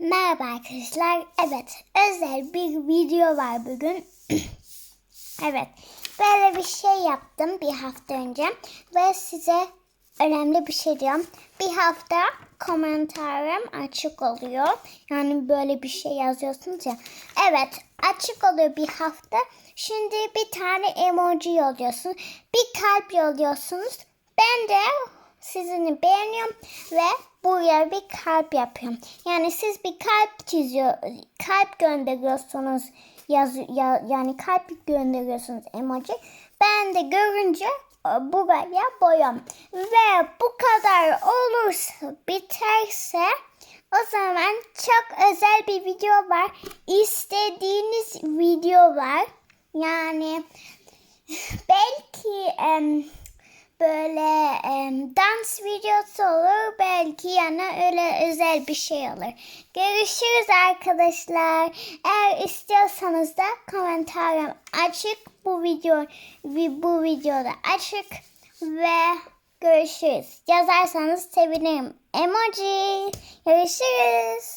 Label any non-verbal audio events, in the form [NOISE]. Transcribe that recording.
Merhaba arkadaşlar. Evet, özel bir video var bugün. [CLEARS THROAT] evet, böyle bir şey yaptım bir hafta önce ve size önemli bir şey diyorum. Bir hafta komentarım açık oluyor. Yani böyle bir şey yazıyorsunuz ya. Evet, açık oluyor bir hafta. Şimdi bir tane emoji yolluyorsunuz. Bir kalp yolluyorsunuz. Ben de sizini beğeniyorum ve buraya bir kalp yapıyorum. Yani siz bir kalp çiziyor, kalp gönderiyorsunuz yaz, ya- yani kalp gönderiyorsunuz emoji. Ben de görünce e, buraya boyam. Ve bu kadar olursa biterse o zaman çok özel bir video var. İstediğiniz video var. Yani [LAUGHS] belki em, böyle em, dans videosu olur belki yana öyle özel bir şey olur. Görüşürüz arkadaşlar. Eğer istiyorsanız da komentarım açık bu video bu videoda açık ve görüşürüz. Yazarsanız sevinirim. Emoji. Görüşürüz.